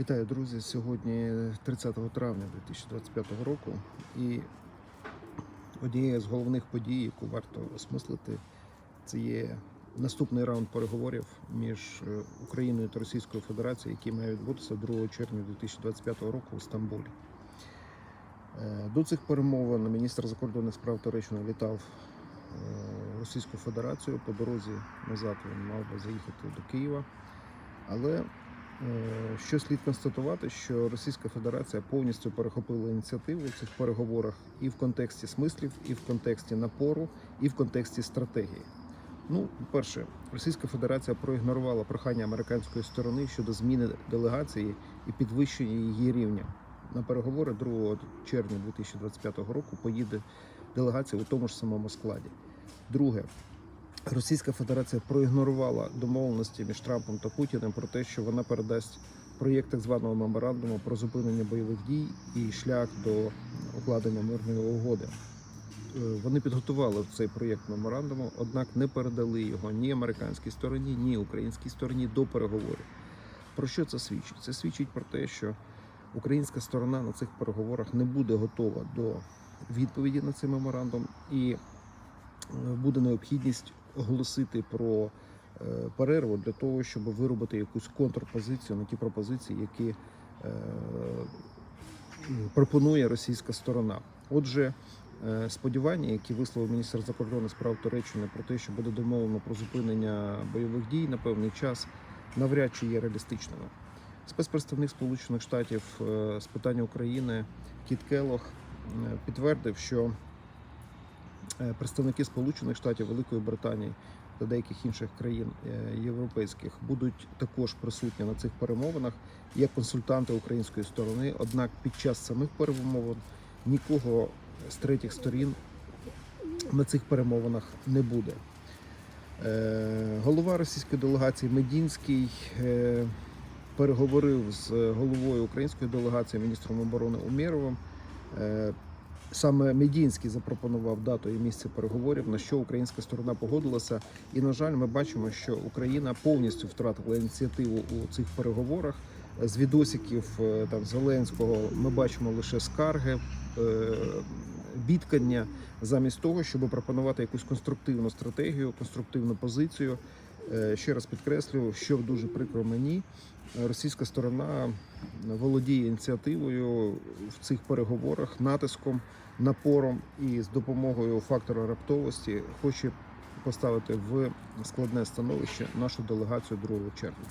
Вітаю, друзі! Сьогодні 30 травня 2025 року. І однією з головних подій, яку варто осмислити, це є наступний раунд переговорів між е, Україною та Російською Федерацією, які мають відбутися 2 червня 2025 року у Стамбулі. Е, До цих перемовин міністр закордонних справ Туреччини літав е, Російську Федерацію. По дорозі назад він мав би заїхати до Києва. Але Що слід констатувати, що Російська Федерація повністю перехопила ініціативу в цих переговорах і в контексті смислів, і в контексті напору, і в контексті стратегії. Ну, перше, Російська Федерація проігнорувала прохання американської сторони щодо зміни делегації і підвищення її рівня. На переговори 2 червня 2025 року поїде делегація у тому ж самому складі. Друге, Російська Федерація проігнорувала домовленості між Трампом та Путіним про те, що вона передасть проєкт так званого меморандуму про зупинення бойових дій і шлях до укладення мирної угоди. Е, Вони підготували цей проєкт меморандуму, однак не передали його ні американській стороні, ні українській стороні до переговорів. Про що це свідчить? Це свідчить про те, що українська сторона на цих переговорах не буде готова до відповіді на цей меморандум, і буде необхідність оголосити про е, перерву для того, щоб виробити якусь контрпозицію на ті пропозиції, які е, пропонує російська сторона. Отже, е, сподівання, які висловив міністр закордонних справ Туреччини про те, що буде домовлено про зупинення бойових дій на певний час, навряд чи є реалістичними. Спецпредставник Сполучених Штатів з питань України Кіт Келох підтвердив, що представники Сполучених Штатів, Великої Британії та деяких інших країн е, європейських будуть також присутні на цих перемовинах як консультанти української сторони. Однак під час самих перемовин нікого з третіх сторін на цих перемовинах не буде. Е, Голова російської делегації Медінський е, переговорив з головою української делегації, міністром оборони Умєровим. Саме Медінський запропонував дату і місце переговорів, на що українська сторона погодилася. І на жаль, ми бачимо, що Україна повністю втратила ініціативу у цих переговорах. З відосиків е, там Зеленського ми бачимо лише скарги, е, бідкання, замість того, щоб пропонувати якусь конструктивну стратегію, конструктивну позицію. Е, Ще раз підкреслю, що дуже прикро мені. Російська сторона володіє ініціативою в цих переговорах, натиском, напором і з допомогою фактора раптовості хоче поставити в складне становище нашу делегацію 2 червня.